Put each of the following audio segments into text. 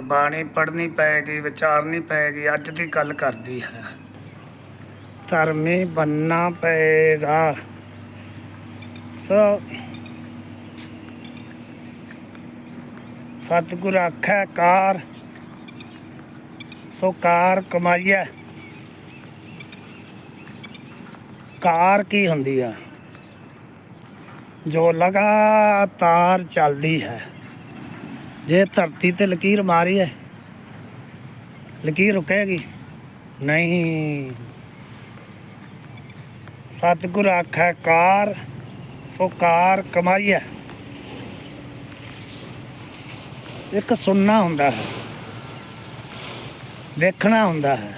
ਬਾਣੀ ਪੜ੍ਹਨੀ ਪਏਗੀ ਵਿਚਾਰਨੀ ਪਏਗੀ ਅੱਜ ਦੀ ਗੱਲ ਕਰਦੀ ਹੈ। ਧਰਮੀ ਬੰਨਾ ਪਏਗਾ। ਸੋ ਸਤਿਗੁਰ ਆਖੈ, ਕਾਰ, ਸੋ ਕਾਰ ਕਮਾਈਐ। ਕਾਰ ਕੀ ਹੁੰਦੀ ਆ? ਜੋ ਲਗਾਤਾਰ ਚੱਲਦੀ ਹੈ। ਜੇ ਧਰਤੀ ਤੇ ਲਕੀਰ ਮਾਰੀ ਹੈ ਲਕੀਰ ਰੁਕੇਗੀ। ਨਹੀਂ। ਸਤਿਗੁਰ ਆਖੈ, ਕਾਰ ਸੋ ਕਾਰ ਕਮਾਈ ਹੈ ਇੱਕ ਸੁਣਨਾ ਹੁੰਦਾ ਹੈ, ਵੇਖਣਾ ਹੁੰਦਾ ਹੈ,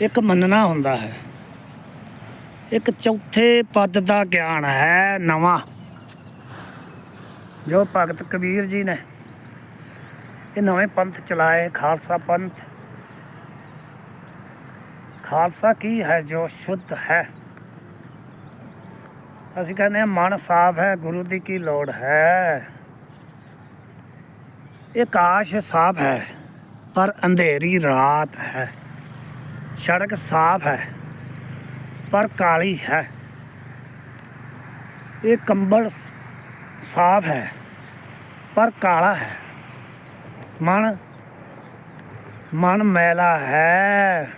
ਇੱਕ ਮੰਨਣਾ ਹੁੰਦਾ ਹੈ। ਇੱਕ ਚੌਥੇ ਪਦ ਦਾ ਗਿਆਨ ਹੈ ਨਵਾਂ, ਜੋ ਭਗਤ ਕਬੀਰ ਜੀ ਨੇ ਇਹ ਨਵੇਂ ਪੰਥ ਚਲਾਏ ਖਾਲਸਾ ਪੰਥ ਖਾਲਸਾ ਕੀ ਹੈ ਜੋ ਸ਼ੁੱਧ ਹੈ ਅਸੀਂ ਕਹਿੰਦੇ ਹਾਂ ਮਨ ਸਾਫ਼ ਹੈ ਗੁਰੂ ਦੀ ਕੀ ਲੋੜ ਹੈ ਇਹ ਕਾਸ਼ ਸਾਫ਼ ਹੈ ਪਰ ਅੰਧੇਰੀ ਰਾਤ ਹੈ ਸੜਕ ਸਾਫ਼ ਹੈ ਪਰ ਕਾਲੀ ਹੈ ਇਹ ਕੰਬਲ ਸਾਫ਼ ਹੈ ਪਰ ਕਾਲਾ ਹੈ ਮਨ ਮਨ ਮੈਲਾ ਹੈ।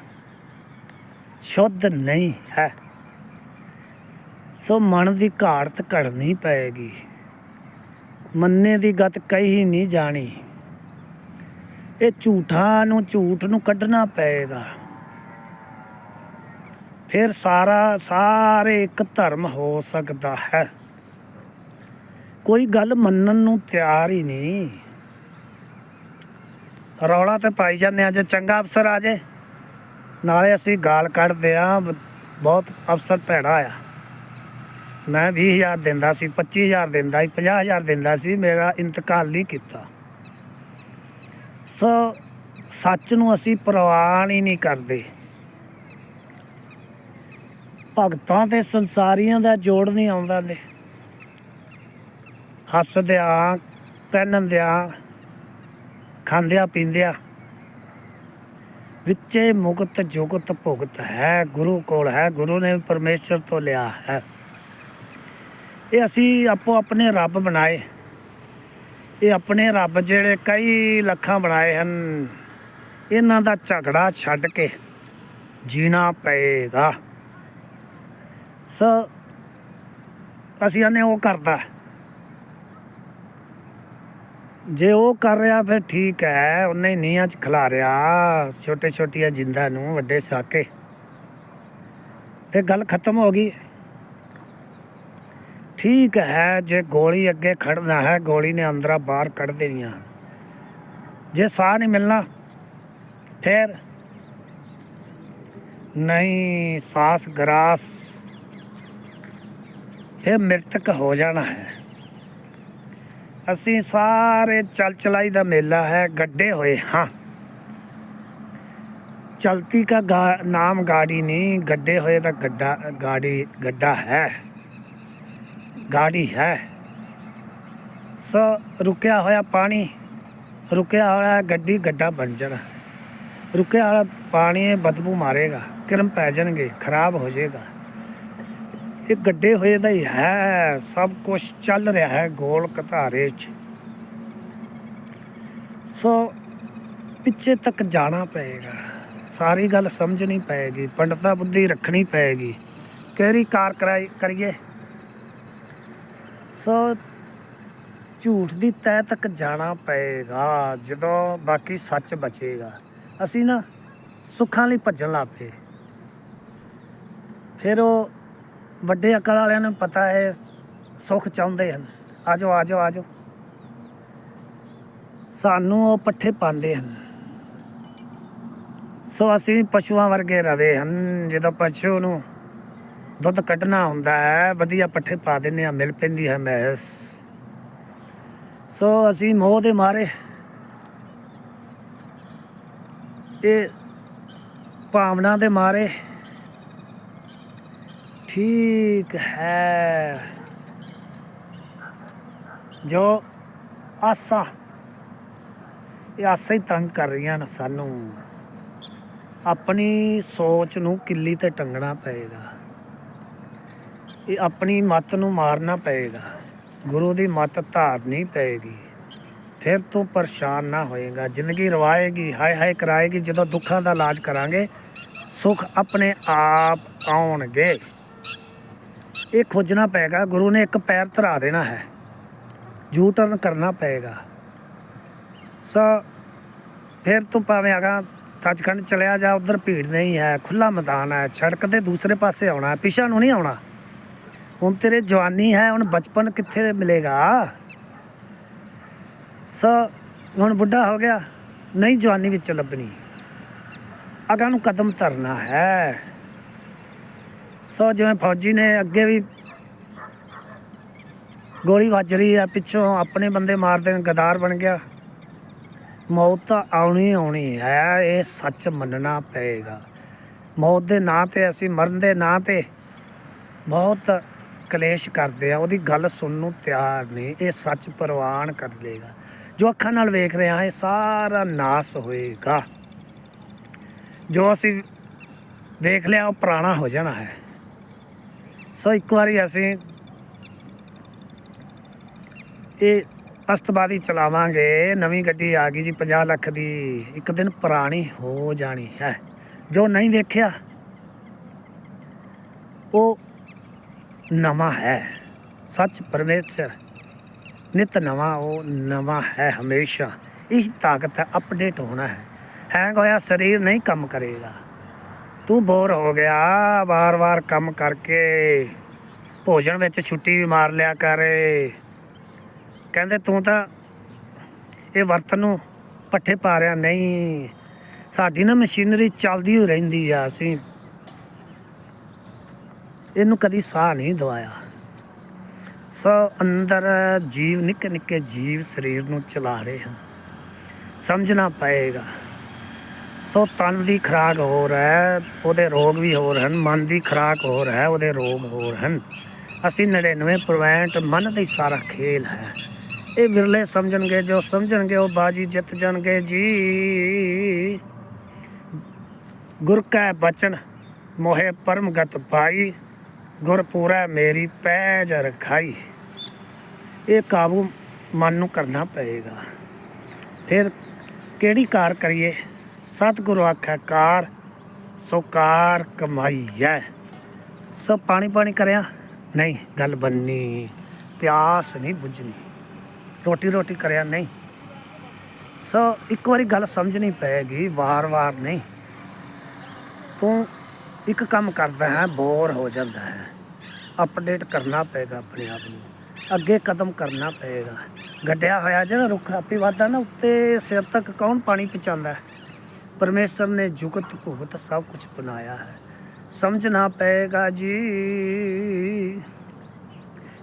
ਸ਼ੁੱਧ ਨਹੀਂ ਹੈ। ਸੋ ਮਨ ਦੀ ਘਾੜਤ ਘੜਨੀ ਪਏਗੀ। ਮੰਨੇ ਦੀ ਗਤ ਕਹੀ ਨਹੀਂ ਜਾਣੀ। ਇਹ ਝੂਠਾਂ ਨੂੰ ਝੂਠ ਨੂੰ ਕੱਢਣਾ ਪਏਗਾ। ਫਿਰ ਸਾਰਾ, ਸਾਰੇ ਇੱਕ ਧਰਮ ਹੋ ਸਕਦਾ ਹੈ। ਕੋਈ ਗੱਲ ਮੰਨਣ ਨੂੰ ਤਿਆਰ ਹੀ ਨਹੀਂ। ਰੌਲਾ ਤੇ ਪਾਈ ਜਾਂਦੇ ਆ ਜੇ ਚੰਗਾ ਅਫਸਰ ਆ ਜੇ। ਨਾਲੇ ਅਸੀਂ ਗਾਲ ਕੱਢਦੇ ਆ ਬਹੁਤ ਅਫਸਰ ਭੈੜਾ ਆ। ਮੈਂ 20000 ਦਿੰਦਾ ਸੀ 25000 ਦਿੰਦਾ ਸੀ 50000 ਦਿੰਦਾ ਸੀ, ਮੇਰਾ ਇੰਤਕਾਲ ਨਹੀਂ ਕੀਤਾ। ਸੋ ਸੱਚ ਨੂੰ ਅਸੀਂ ਪ੍ਰਵਾਨ ਹੀ ਨਹੀਂ ਕਰਦੇ। ਭਗਤਾਂ ਤੇ ਸੰਸਾਰੀਆਂ ਦਾ ਜੋੜ ਨਹੀਂ ਆਉਂਦਾ ਲੈ ਹੱਸਦਿਆਂ, ਪਹਿਨਦਿਆਂ ਖਾਂਦਿਆ ਪੀਂਦਿਆਂ ਵਿੱਚੇ ਮੁਕਤ ਜੁਗਤ ਭੁਗਤ ਹੈ, ਗੁਰੂ ਕੋਲ ਹੈ, ਗੁਰੂ ਨੇ ਪਰਮੇਸ਼ਰ ਤੋਂ ਲਿਆ ਹੈ। ਇਹ ਅਸੀਂ ਆਪੋ ਆਪਣੇ ਰੱਬ ਬਣਾਏ। ਇਹ ਆਪਣੇ ਰੱਬ ਜਿਹੜੇ ਕਈ ਲੱਖਾਂ ਬਣਾਏ ਹਨ, ਇਹਨਾਂ ਦਾ ਝਗੜਾ ਛੱਡ ਕੇ ਜੀਣਾ ਪਏਗਾ। ਸੋ, ਅਸੀਂ ਆਨੇ ਉਹ ਕਰਦਾ। ਜੇ ਉਹ ਕਰ ਰਿਹਾ, ਫਿਰ ਠੀਕ ਹੈ। ਉਹਨੇ ਨੀਹਾਂ ਚ ਖਿਲਾ ਰਿਹਾ ਛੋਟੇ ਛੋਟੀਆਂ ਜਿੰਦਾਂ ਨੂੰ, ਵੱਡੇ ਸਾਕੇ। ਤੇ ਗੱਲ ਖਤਮ ਹੋ ਗਈ। ਠੀਕ ਹੈ, ਜੇ ਗੋਲੀ ਅੱਗੇ ਖੜਨਾ ਹੈ, ਗੋਲੀ ਨੇ ਅੰਦਰਾ ਬਾਹਰ ਕੱਢ ਦੇਣੀਆਂ। ਜੇ ਸਾਹ ਨਹੀਂ ਮਿਲਣਾ, ਫਿਰ ਨਹੀਂ ਸਾਸ ਗਰਾਸ ਇਹ ਮ੍ਰਿਤਕ ਹੋ ਜਾਣਾ ਹੈ। ਅਸੀਂ ਸਾਰੇ ਚਲ ਚਲਾਈ ਦਾ ਮੇਲਾ ਹੈ ਗੱਡੇ ਹੋਏ ਹਾਂ। ਚਲਤੀ ਕਾ ਗਾ, ਨਾਮ ਗਾੜੀ ਨਹੀਂ ਗੱਡੇ ਹੋਏ ਦਾ ਗੱਡਾ ਗਾੜੀ ਗੱਡਾ ਹੈ। ਗਾੜੀ ਹੈ। ਸੋ ਰੁਕਿਆ ਹੋਇਆ ਪਾਣੀ ਰੁਕਿਆ ਹੋਇਆ ਗੱਡੀ ਗੱਡਾ ਬਣ ਜਾਣਾ। ਰੁਕਿਆ ਹੋਇਆ ਪਾਣੀ ਇਹ ਬਦਬੂ ਮਾਰੇਗਾ ਕਿਰਮ ਪੈ ਜਾਣਗੇ ਖਰਾਬ ਹੋ ਜਾਏਗਾ। ਇਹ ਗੱਡੇ ਹੋਏ ਦਾ ਹੀ ਹੈ, ਸਭ ਕੁਝ ਚੱਲ ਰਿਹਾ ਹੈ ਗੋਲ ਕਧਾਰੇ 'ਚ। ਸੋ ਪਿੱਛੇ ਤੱਕ ਜਾਣਾ ਪਏਗਾ। ਸਾਰੀ ਗੱਲ ਸਮਝਣੀ ਪਏਗੀ, ਪੰਡਤਾ ਬੁੱਧੀ ਰੱਖਣੀ ਪਏਗੀ। ਕਿਹੜੀ ਕਾਰ ਕਰਾਈ ਕਰੀਏ? ਸੋ ਝੂਠ ਦੀ ਤਹਿ ਤੱਕ ਜਾਣਾ ਪਏਗਾ, ਜਦੋਂ ਬਾਕੀ ਸੱਚ ਬਚੇਗਾ। ਅਸੀਂ ਨਾ ਸੁੱਖਾਂ ਲਈ ਭੱਜਣ ਲੱਗ ਪਏ। ਫਿਰ ਉਹ ਵੱਡੇ ਅਕਲ ਵਾਲਿਆਂ ਨੂੰ ਪਤਾ ਹੈ, ਸੁੱਖ ਚਾਹੁੰਦੇ ਹਨ। ਆਜੋ ਆਜੋ ਆਜੋ। ਸਾਨੂੰ ਉਹ ਪੱਠੇ ਪਾਉਂਦੇ ਹਨ। ਸੋ ਅਸੀਂ ਪਸ਼ੂਆਂ ਵਰਗੇ ਰਵੇ ਹਨ। ਜਦੋਂ ਪਸ਼ੂ ਨੂੰ ਦੁੱਧ ਕੱਢਣਾ ਹੁੰਦਾ ਹੈ, ਵਧੀਆ ਪੱਠੇ ਪਾ ਦਿੰਦੇ ਆ ਮਿਲ ਪੈਂਦੀ ਹੈ ਮੈਸ। ਸੋ ਅਸੀਂ ਮੋਹ ਦੇ ਮਾਰੇ। ਇਹ ਭਾਵਨਾ ਦੇ ਮਾਰੇ। ਠੀਕ ਹੈ। ਜੋ ਆਸਾ, ਇਹ ਆਸਾ ਹੀ ਤੰਗ ਕਰ ਰਹੀਆਂ ਨੇ ਸਾਨੂੰ। ਆਪਣੀ ਸੋਚ ਨੂੰ ਕਿੱਲੀ ਤੇ ਟੰਗਣਾ ਪਏਗਾ। ਇਹ ਆਪਣੀ ਮੱਤ ਨੂੰ ਮਾਰਨਾ ਪਏਗਾ। ਗੁਰੂ ਦੀ ਮੱਤ ਧਾਰਨੀ ਪਏਗੀ। ਫਿਰ ਤੂੰ ਪਰੇਸ਼ਾਨ ਨਾ ਹੋਏਗਾ। ਜ਼ਿੰਦਗੀ ਰਵਾਏਗੀ, ਹਾਏ ਹਾਏ ਕਰਾਏਗੀ। ਜਦੋਂ ਦੁੱਖਾਂ ਦਾ ਇਲਾਜ ਕਰਾਂਗੇ, ਸੁੱਖ ਆਪਣੇ ਆਪ ਆਉਣਗੇ। ਇਹ ਖੋਜਣਾ ਪਏਗਾ, ਗੁਰੂ ਨੇ ਇੱਕ ਪੈਰ ਧਰਾ ਦੇਣਾ ਹੈ। ਯੂ ਟਰਨ ਕਰਨਾ ਪਏਗਾ। ਸੋ ਫਿਰ ਤੂੰ ਭਾਵੇਂ ਆਗਾ ਸੱਚਖੰਡ ਚਲਿਆ ਜਾ, ਉਧਰ ਭੀੜ ਨਹੀਂ ਹੈ ਖੁੱਲਾ ਮੈਦਾਨ ਹੈ, ਸੜਕ ਦੇ ਦੂਸਰੇ ਪਾਸੇ ਆਉਣਾ ਹੈ, ਪਿਛਾ ਨੂੰ ਨਹੀਂ ਆਉਣਾ। ਹੁਣ ਤੇਰੇ ਜਵਾਨੀ ਹੈ, ਹੁਣ ਬਚਪਨ ਕਿੱਥੇ ਮਿਲੇਗਾ? ਸੋ ਹੁਣ ਬੁੱਢਾ ਹੋ ਗਿਆ, ਨਹੀਂ ਜਵਾਨੀ ਵਿੱਚ ਲੱਭਣੀ। ਅਗਾਂ ਨੂੰ ਕਦਮ ਧਰਨਾ ਹੈ। ਸੋ ਜਿਵੇਂ ਫੌਜੀ ਨੇ ਅੱਗੇ ਵੀ ਗੋਲੀ ਵੱਜ ਰਹੀ ਆ ਪਿੱਛੋਂ ਆਪਣੇ ਬੰਦੇ ਮਾਰਦੇ ਨੇ ਗਦਾਰ ਬਣ ਗਿਆ। ਮੌਤ ਤਾਂ ਆਉਣੀ ਆਉਣੀ ਹੈ, ਇਹ ਸੱਚ ਮੰਨਣਾ ਪਏਗਾ। ਮੌਤ ਦੇ ਨਾਂ ਤੇ ਅਸੀਂ ਮਰਨ ਦੇ ਨਾਂ ਤੇ ਬਹੁਤ ਕਲੇਸ਼ ਕਰਦੇ ਆ ਉਹਦੀ ਗੱਲ ਸੁਣਨ ਨੂੰ ਤਿਆਰ ਨਹੀਂ, ਇਹ ਸੱਚ ਪ੍ਰਵਾਨ ਕਰ ਲੇਗਾ ਜੋ ਅੱਖਾਂ ਨਾਲ ਵੇਖ ਰਿਹਾ ਹਾਂ, ਇਹ ਸਾਰਾ ਨਾਸ ਹੋਏਗਾ। ਜੋ ਅਸੀਂ ਵੇਖ ਲਿਆ, ਉਹ ਪੁਰਾਣਾ ਹੋ ਜਾਣਾ ਹੈ। ਸੋ ਇੱਕ ਵਾਰੀ ਅਸੀਂ ਇਹ ਅਸਤਬਾਦੀ ਚਲਾਵਾਂਗੇ। ਨਵੀਂ ਗੱਡੀ ਆ ਗਈ ਜੀ 50 ਲੱਖ ਦੀ। ਇੱਕ ਦਿਨ ਪੁਰਾਣੀ ਹੋ ਜਾਣੀ ਹੈ। ਜੋ ਨਹੀਂ ਵੇਖਿਆ, ਉਹ ਨਵਾਂ ਹੈ। ਸੱਚ ਪਰਮੇਸ਼ਰ ਨਿਤ ਨਵਾਂ, ਉਹ ਨਵਾਂ ਹੈ ਹਮੇਸ਼ਾ। ਇਹ ਤਾਕਤ ਹੈ ਅਪਡੇਟ ਹੋਣਾ ਹੈ। ਹੈਂਗ ਹੋਇਆ, ਸਰੀਰ ਨਹੀਂ ਕੰਮ ਕਰੇਗਾ। ਤੂੰ ਬੋਰ ਹੋ ਗਿਆ। ਵਾਰ-ਵਾਰ ਕੰਮ ਕਰਕੇ। ਭੋਜਨ ਵਿੱਚ ਛੁੱਟੀ ਵੀ ਮਾਰ ਲਿਆ ਕਰ। ਕਹਿੰਦੇ ਤੂੰ ਤਾਂ ਇਹ ਵਰਤਨ ਨੂੰ ਪੱਠੇ ਪਾ ਰਿਆ ਨਹੀਂ। ਸਾਡੀ ਨਾ ਮਸ਼ੀਨਰੀ ਚੱਲਦੀ ਹੋ ਰਹਿੰਦੀ ਆ। ਅਸੀਂ ਇਹਨੂੰ ਕਦੀ ਸਾਹ ਨਹੀਂ ਦਵਾਇਆ। ਸੋ ਅੰਦਰ ਜੀਵ ਨਿੱਕੇ ਨਿੱਕੇ ਜੀਵ ਸਰੀਰ ਨੂੰ ਚਲਾ ਰਹੇ ਹਨ ਸਮਝਣਾ ਪਏਗਾ। ਸੋ ਤਨ ਦੀ ਖਰਾਕ ਹੋਰ ਹੈ, ਉਹਦੇ ਰੋਗ ਵੀ ਹੋਰ ਹਨ, ਮਨ ਦੀ ਖਰਾਕ ਹੋਰ ਹੈ, ਉਹਦੇ ਰੋਗ ਹੋਰ ਹਨ। ਅਸੀਂ 99% ਮਨ ਦਾ ਹੀ ਸਾਰਾ ਖੇਲ ਹੈ। ਇਹ ਵਿਰਲੇ ਸਮਝਣਗੇ, ਜੋ ਸਮਝਣਗੇ ਉਹ ਬਾਜੀ ਜਿੱਤ ਜਾਣਗੇ ਜੀ। ਗੁਰ ਕੈ ਬਚਨ, ਮੋਹਿ ਪਰਮਗਤ ਪਾਈ, ਗੁਰ ਪੂਰਾ ਮੇਰੀ ਪੈਜ ਰਖਾਈ। ਇਹ ਕਾਬੂ ਮਨ ਨੂੰ ਕਰਨਾ ਪਏਗਾ। ਫਿਰ ਕਿਹੜੀ ਕਾਰ ਕਰੀਏ? ਸਤਿਗੁਰੂ ਆਖਿਆ, ਕਾਰ, ਸੋ ਕਾਰ ਕਮਾਈ ਹੈ। ਸੋ ਪਾਣੀ ਪਾਣੀ ਕਰਿਆ। ਨਹੀਂ, ਗੱਲ ਬੰਨੀ, ਪਿਆਸ ਨਹੀਂ ਬੁੱਝਣੀ। ਰੋਟੀ ਰੋਟੀ ਕਰਿਆ, ਨਹੀਂ। ਸੋ ਇੱਕ ਵਾਰੀ ਗੱਲ ਸਮਝਣੀ ਪਏਗੀ ਵਾਰ-ਵਾਰ ਨਹੀਂ। ਤੂੰ ਇੱਕ ਕੰਮ ਕਰਦਾ ਹੈ, ਬੋਰ ਹੋ ਜਾਂਦਾ ਹੈ। ਅਪਡੇਟ ਕਰਨਾ ਪਏਗਾ ਆਪਣੇ ਆਪ ਨੂੰ। ਅੱਗੇ ਕਦਮ ਕਰਨਾ ਪਏਗਾ। ਗੱਡਿਆ ਹੋਇਆ ਜਿਹੜਾ ਰੁੱਖ, ਆਪੇ ਵਾਦਾ ਨਾ, ਉੱਤੇ ਸਿਰ ਤੱਕ ਕੌਣ ਪਾਣੀ ਪਹੁੰਚਾਉਂਦਾ ਹੈ ਪਰਮੇਸ਼ਰ ਨੇ ਜੁਗਤ ਭੁਗਤ ਸਭ ਕੁਝ ਬਣਾਇਆ ਹੈ ਸਮਝਣਾ ਪਏਗਾ ਜੀ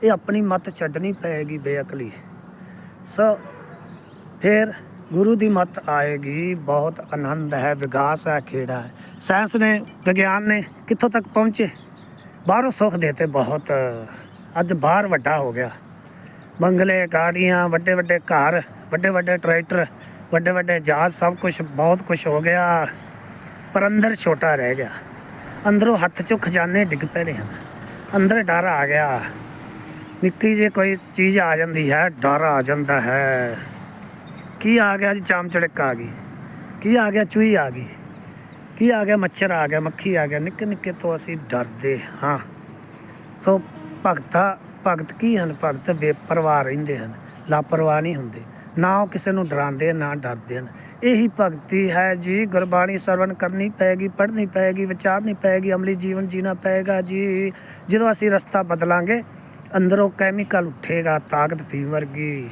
ਇਹ ਆਪਣੀ ਮਤ ਛੱਡਣੀ ਪਏਗੀ ਬੇਅਕਲੀ ਸੋ ਫਿਰ ਗੁਰੂ ਦੀ ਮਤ ਆਏਗੀ ਬਹੁਤ ਆਨੰਦ ਹੈ ਵਿਕਾਸ ਹੈ ਖੇੜਾ ਹੈ ਸਾਇੰਸ ਨੇ ਵਿਗਿਆਨ ਨੇ ਕਿੱਥੋਂ ਤੱਕ ਪਹੁੰਚੇ ਬਾਹਰੋਂ ਸੁੱਖ ਦੇਤੇ ਬਹੁਤ ਅੱਜ ਬਾਹਰ ਵੱਡਾ ਹੋ ਗਿਆ ਬੰਗਲੇ ਗਾੜੀਆਂ ਵੱਡੇ ਵੱਡੇ ਘਰ ਵੱਡੇ ਵੱਡੇ ਟਰੈਕਟਰ ਵੱਡੇ ਵੱਡੇ ਜਹਾਜ਼ ਸਭ ਕੁਝ ਬਹੁਤ ਕੁਝ ਹੋ ਗਿਆ, ਪਰ ਅੰਦਰ ਛੋਟਾ ਰਹਿ ਗਿਆ। ਅੰਦਰੋਂ ਹੱਥ 'ਚੋਂ ਖਜ਼ਾਨੇ ਡਿੱਗ ਪੈਣੇ ਹਨ। ਅੰਦਰ ਡਰ ਆ ਗਿਆ। ਨਿੱਕੀ ਜੇ ਕੋਈ ਚੀਜ਼ ਆ ਜਾਂਦੀ ਹੈ, ਡਰ ਆ ਜਾਂਦਾ ਹੈ। ਕੀ ਆ ਗਿਆ ਜੀ, ਚਾਮ ਚੜਕ ਆ ਗਈ। ਕੀ ਆ ਗਿਆ, ਚੂਹੀ ਆ ਗਈ। ਕੀ ਆ ਗਿਆ, ਮੱਛਰ ਆ ਗਿਆ, ਮੱਖੀ ਆ ਗਿਆ। ਨਿੱਕੇ ਨਿੱਕੇ ਤੋਂ ਅਸੀਂ ਡਰਦੇ ਹਾਂ। ਸੋ ਭਗਤਾ, ਭਗਤ ਕੀ ਹਨ? ਭਗਤ ਬੇਪਰਵਾਹ ਰਹਿੰਦੇ ਹਨ। ਲਾਪਰਵਾਹ ਨਹੀਂ ਹੁੰਦੇ। ਨਾ ਉਹ ਕਿਸੇ ਨੂੰ ਡਰਾਉਂਦੇ, ਨਾ ਡਰਦੇ ਹਨ। ਇਹੀ ਭਗਤੀ ਹੈ ਜੀ, ਗੁਰਬਾਣੀ ਸਰਵਣ ਕਰਨੀ ਪਏਗੀ ਪੜ੍ਹਨੀ ਪਏਗੀ ਵਿਚਾਰਨੀ ਪਏਗੀ ਅਮਲੀ ਜੀਵਨ ਜੀਣਾ ਪਏਗਾ ਜੀ। ਜਦੋਂ ਅਸੀਂ ਰਸਤਾ ਬਦਲਾਂਗੇ, ਅੰਦਰੋਂ ਕੈਮੀਕਲ ਉੱਠੇਗਾ, ਤਾਕਤ ਪੀ ਵਰਗੀ।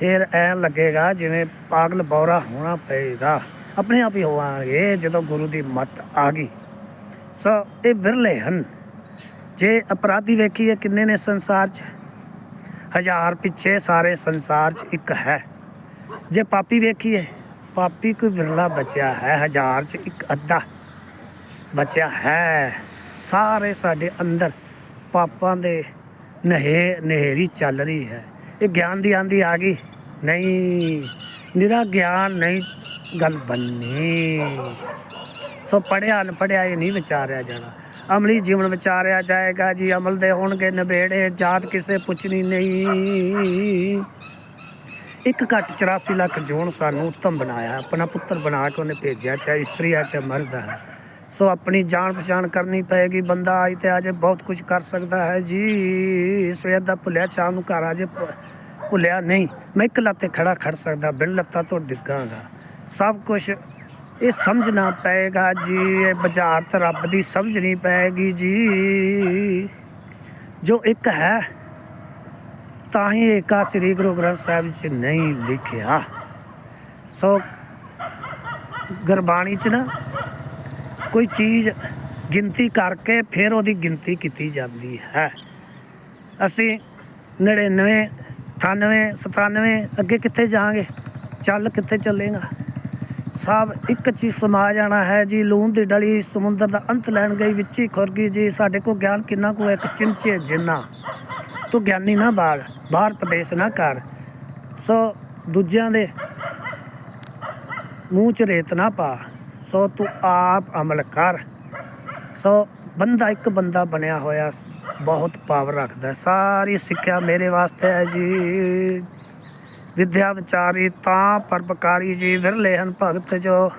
ਫਿਰ ਐ ਲੱਗੇਗਾ ਜਿਵੇਂ ਪਾਗਲ ਬੌਰਾ ਹੋਣਾ ਪਏਗਾ। ਆਪਣੇ ਆਪ ਹੀ ਹੋਵਾਂਗੇ ਜਦੋਂ ਗੁਰੂ ਦੀ ਮੱਤ ਆ ਗਈ। ਸੋ ਇਹ ਵਿਰਲੇ ਹਨ। ਜੇ ਅਪਰਾਧੀ ਵੇਖੀਏ ਕਿੰਨੇ ਨੇ ਸੰਸਾਰ 'ਚ ਹਜ਼ਾਰ ਪਿੱਛੇ ਸਾਰੇ ਸੰਸਾਰ 'ਚ ਇੱਕ ਹੈ। ਜੇ ਪਾਪੀ ਵੇਖੀਏ, ਪਾਪੀ ਕੋਈ ਵਿਰਲਾ ਬਚਿਆ ਹੈ, ਹਜ਼ਾਰ 'ਚ ਇੱਕ ਅੱਧਾ ਬਚਿਆ ਹੈ। ਸਾਰੇ ਸਾਡੇ ਅੰਦਰ ਪਾਪਾਂ ਦੇ ਨਹੇ, ਨਹਿਰੀ ਚੱਲ ਰਹੀ ਹੈ। ਇਹ ਗਿਆਨ ਦੀ ਆਂਦੀ ਆ ਗਈ। ਨਹੀਂ, ਨਿਰਾ ਗਿਆਨ ਨਹੀਂ, ਗੱਲ ਬੰਨੀ। ਸੋ ਪੜਿਆ ਅਨਪੜਿਆ ਇਹ ਨਹੀਂ ਵਿਚਾਰਿਆ ਜਾਣਾ। ਅਮਲੀ ਜੀਵਨ ਵਿਚਾਰਿਆ ਜਾਏਗਾ ਜੀ। ਅਮਲ ਦੇ ਹੋਣਗੇ ਨਵੇੜੇ ਜਾਤ ਕਿਸੇ ਪੁੱਛਣੀ ਨਹੀਂ। ਇੱਕ ਘੱਟ 84 ਲੱਖ ਜੋਨ ਸਾਨੂੰ ਉੱਤਮ ਬਣਾਇਆ। ਆਪਣਾ ਪੁੱਤਰ ਬਣਾ ਕੇ ਉਹਨੇ ਭੇਜਿਆ, ਚਾਹੇ ਇਸਤਰੀ ਆ ਚਾਹੇ ਮਰਦ ਹੈ। ਸੋ ਆਪਣੀ ਜਾਣ ਪਛਾਣ ਕਰਨੀ ਪਏਗੀ। ਬੰਦਾ ਆਈ ਤੇ ਅਜੇ ਬਹੁਤ ਕੁਝ ਕਰ ਸਕਦਾ ਹੈ ਜੀ। ਸਵੇਰ ਦਾ ਭੁੱਲਿਆ, ਸ਼ਾਮ ਨੂੰ ਘਰ ਅਜੇ ਭੁੱਲਿਆ ਨਹੀਂ। ਮੈਂ ਇੱਕ ਲੱਤੇ ਖੜਾ ਖੜ ਸਕਦਾ, ਬਿਨ ਲੱਤਾਂ ਤੋਂ ਡਿੱਗਾਂਗਾ। ਸਭ ਕੁਝ ਇਹ ਸਮਝਣਾ ਪਏਗਾ ਜੀ, ਇਹ ਬਾਜ਼ਾਰ ਤੇ ਰੱਬ ਦੀ ਸਮਝਣੀ ਪਏਗੀ ਜੀ। ਜੋ ਇੱਕ ਹੈ, ਤਾਂ ਹੀ ਏਕਾ ਸ੍ਰੀ ਗੁਰੂ ਗ੍ਰੰਥ ਸਾਹਿਬ ਵਿੱਚ ਨਹੀਂ ਲਿਖਿਆ। ਸੋ ਗੁਰਬਾਣੀ ਚ ਨਾ ਕੋਈ ਚੀਜ਼ ਗਿਣਤੀ ਕਰਕੇ ਫਿਰ ਉਹਦੀ ਗਿਣਤੀ ਕੀਤੀ ਜਾਂਦੀ ਹੈ। ਅਸੀਂ 99 98 97 ਅੱਗੇ ਕਿੱਥੇ ਜਾਵਾਂਗੇ? ਚੱਲ ਕਿੱਥੇ ਚੱਲੇਗਾ? ਸਭ ਇੱਕ ਚੀਜ਼ ਸਮਾ ਜਾਣਾ ਹੈ ਜੀ, ਲੂਣ ਦੀ ਡਲੀ ਸਮੁੰਦਰ ਦਾ ਅੰਤ ਲੈਣ ਗਈ ਵਿੱਚ ਹੀ ਖੁਰ ਗਈ ਜੀ, ਸਾਡੇ ਕੋਲ ਗਿਆਨ ਕਿੰਨਾ ਕੋ ਇੱਕ ਚਿਮਚੇ ਜਿੰਨਾ। ਤੂੰ ਗਿਆਨੀ ਨਾ ਬਾਲ, ਬਾਹਰ ਪ੍ਰਦੇਸ਼ ਨਾ ਕਰ। ਸੋ ਦੂਜਿਆਂ ਦੇ ਮੂੰਹ 'ਚ ਰੇਤ ਨਾ ਪਾ। ਸੋ ਤੂੰ ਆਪ ਅਮਲ ਕਰ। ਸੋ ਬੰਦਾ ਇੱਕ ਬੰਦਾ ਬਣਿਆ ਹੋਇਆ, ਬਹੁਤ ਪਾਵਰ ਰੱਖਦਾ ਸਾਰੀ ਸਿੱਖਿਆ ਮੇਰੇ ਵਾਸਤੇ ਹੈ ਜੀ। ਵਿਦਿਆ ਵਿਚਾਰੀ ਤਾਂ ਪਰਪਕਾਰੀ ਜੀ ਵਿਰਲੇ ਹਨ ਭਗਤ ਜੋ।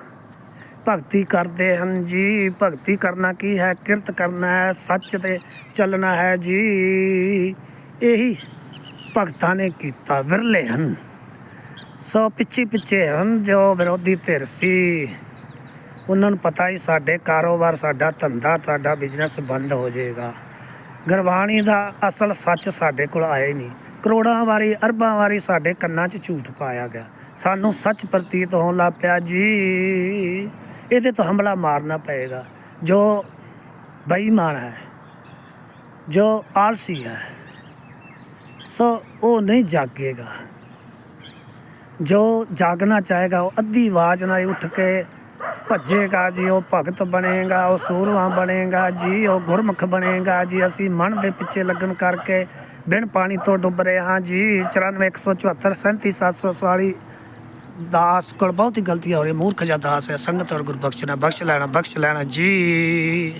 ਭਗਤੀ ਕਰਦੇ ਹਨ ਜੀ। ਭਗਤੀ ਕਰਨਾ ਕੀ ਹੈ? ਕਿਰਤ ਕਰਨਾ ਹੈ, ਸੱਚ ਤੇ ਚੱਲਣਾ ਹੈ ਜੀ। ਇਹੀ ਭਗਤਾਂ ਨੇ ਕੀਤਾ, ਵਿਰਲੇ ਹਨ। ਸੋ ਪਿੱਛੇ ਪਿੱਛੇ ਹਨ ਜੋ ਵਿਰੋਧੀ ਧਿਰ ਸੀ। ਉਹਨਾਂ ਨੂੰ ਪਤਾ ਹੀ ਸਾਡੇ ਕਾਰੋਬਾਰ, ਸਾਡਾ ਧੰਦਾ ਸਾਡਾ ਬਿਜ਼ਨਸ ਬੰਦ ਹੋ ਜਾਏਗਾ। ਗੁਰਬਾਣੀ ਦਾ ਅਸਲ ਸੱਚ ਸਾਡੇ ਕੋਲ ਆਇਆ ਹੀ ਨਹੀਂ। ਕਰੋੜਾਂ ਵਾਰੀ, ਅਰਬਾਂ ਵਾਰੀ ਸਾਡੇ ਕੰਨਾਂ 'ਚ ਝੂਠ ਪਾਇਆ ਗਿਆ। ਸਾਨੂੰ ਸੱਚ ਪ੍ਰਤੀਤ ਹੋਣ ਲੱਗ ਪਿਆ ਜੀ। ਇਹਦੇ ਤੋਂ ਹਮਲਾ ਮਾਰਨਾ ਪਏਗਾ। ਜੋ ਬੇਈਮਾਨ ਹੈ, ਜੋ ਆਲਸੀ ਹੈ, ਸੋ ਉਹ ਨਹੀਂ ਜਾਗੇਗਾ। ਜੋ ਜਾਗਣਾ ਚਾਹੇਗਾ, ਉਹ ਅੱਧੀ ਆਵਾਜ਼ ਨਾਲ ਉੱਠ ਕੇ ਭੱਜੇਗਾ ਜੀ। ਉਹ ਭਗਤ ਬਣੇਗਾ, ਉਹ ਸੂਰਮਾ ਬਣੇਗਾ ਜੀ। ਉਹ ਗੁਰਮੁਖ ਬਣੇਗਾ ਜੀ। ਅਸੀਂ ਮਨ ਦੇ ਪਿੱਛੇ ਲੱਗਣ ਕਰਕੇ ਬਿਨ ਪਾਣੀ ਤੋਂ ਡੁੱਬ ਰਹੇ ਹਾਂ ਜੀ। 94 174 37 744 ਦਾਸ ਕੋਲ ਬਹੁਤ ਹੀ ਗਲਤੀਆਂ ਹੋ ਰਹੀ ਮੂਰਖ ਜਿਹਾ ਦਾਸ ਹੈ। ਸੰਗਤ ਔਰ ਗੁਰਬਖਸ਼ ਨਾ ਬਖਸ਼ ਲੈਣਾ ਬਖਸ਼ ਲੈਣਾ ਜੀ।